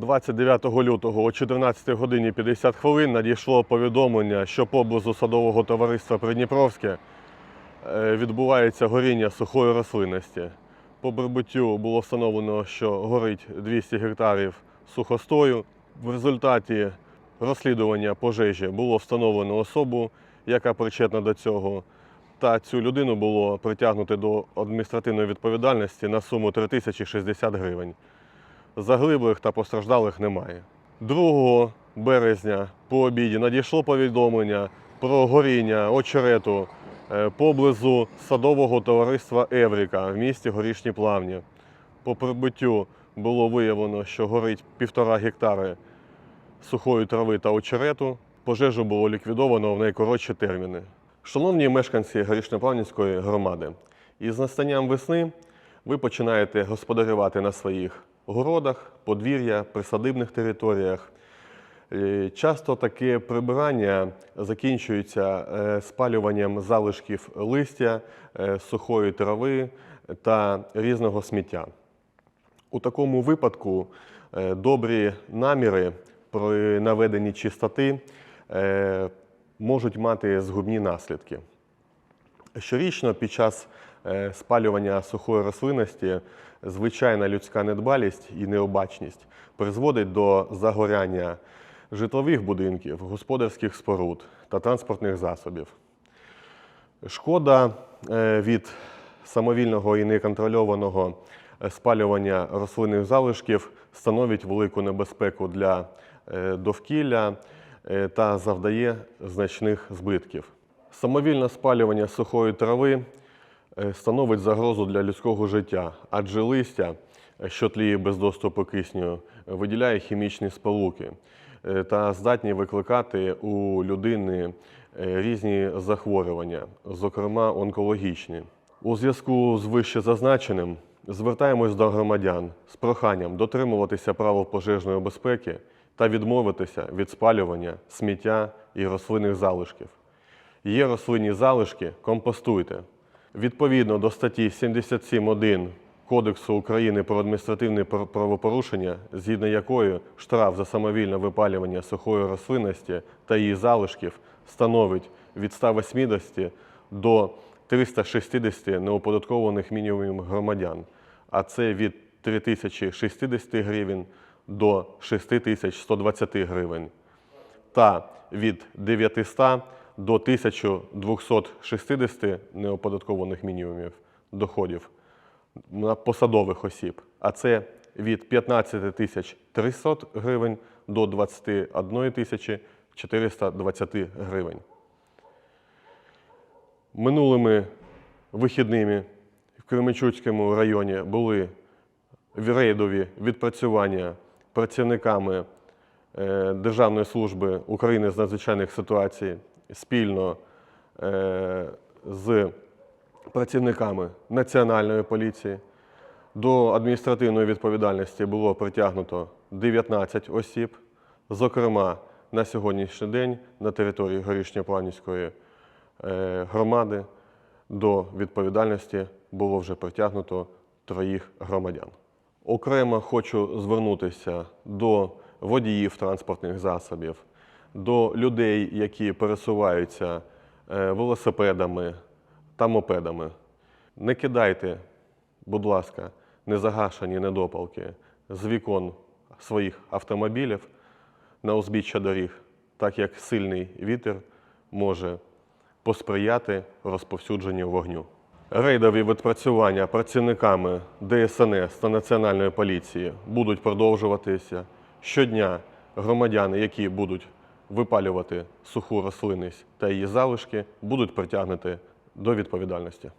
29 лютого о 14 годині 50 хвилин надійшло повідомлення, що поблизу садового товариства Придніпровське е, відбувається горіння сухої рослинності. По прибуттю було встановлено, що горить 200 гектарів сухостою. В результаті розслідування пожежі було встановлено особу, яка причетна до цього. Та цю людину було притягнуто до адміністративної відповідальності на суму 3060 гривень. Заглиблих та постраждалих немає. 2 березня по обіді надійшло повідомлення про горіння очерету е, поблизу садового товариства Евріка в місті Горішні Плавні. По прибуттю було виявлено, що горить півтора гектари сухої трави та очерету. Пожежу було ліквідовано в найкоротші терміни. Шановні мешканці Горішньоплавнівської громади, із настанням весни ви починаєте господарювати на своїх городах, подвір'я, присадибних територіях. Е, Часто таке прибирання закінчується е, спалюванням залишків листя, е, сухої трави та різного сміття. У такому випадку добрі наміри при наведенні чистоти можуть мати згубні наслідки. Щорічно під час спалювання сухої рослинності звичайна людська недбалість і необачність призводить до загоряння житлових будинків, господарських споруд та транспортних засобів. Шкода е, від самовільного і неконтрольованого е, спалювання рослинних залишків становить велику небезпеку для е, довкілля е, та завдає значних збитків. Самовільне спалювання сухої трави е, становить загрозу для людського життя, адже листя, е, що тліє без доступу кисню, е, виділяє хімічні сполуки е, та здатні викликати у людини е, різні захворювання, зокрема онкологічні. У зв'язку з вище зазначеним звертаємось до громадян з проханням дотримуватися правил пожежної безпеки та відмовитися від спалювання сміття і рослинних залишків. Є рослинні залишки, компостуйте. Відповідно до статті 77.1 Кодексу України про адміністративне правопорушення, згідно якої штраф за самовільне випалювання сухої рослинності та її залишків становить від 180 до 360 неоподаткованих мінімумів громадян, а це від 3060 гривень до 6120 гривень та від 900 до 1260 неоподаткованих мінімумів доходів на посадових осіб, а це від 15 тисяч 300 гривень до 21 тисячі 420 гривень. Минулими вихідними в Кременчуцькому районі були рейдові відпрацювання працівниками е, Державної служби України з надзвичайних ситуацій спільно е, з працівниками Національної поліції. До адміністративної відповідальності було притягнуто 19 осіб. Зокрема, на сьогоднішній день на території Горішньопланівської е, громади до відповідальності було вже притягнуто троїх громадян. Окремо хочу звернутися до водіїв транспортних засобів, до людей, які пересуваються е, велосипедами та мопедами. Не кидайте, будь ласка, незагашені недопалки з вікон своїх автомобілів на узбіччя доріг, так як сильний вітер може посприяти розповсюдженню вогню. Рейдові відпрацювання працівниками ДСНС та Національної поліції будуть продовжуватися. Щодня громадяни, які будуть випалювати суху рослинність та її залишки, будуть притягнуті до відповідальності.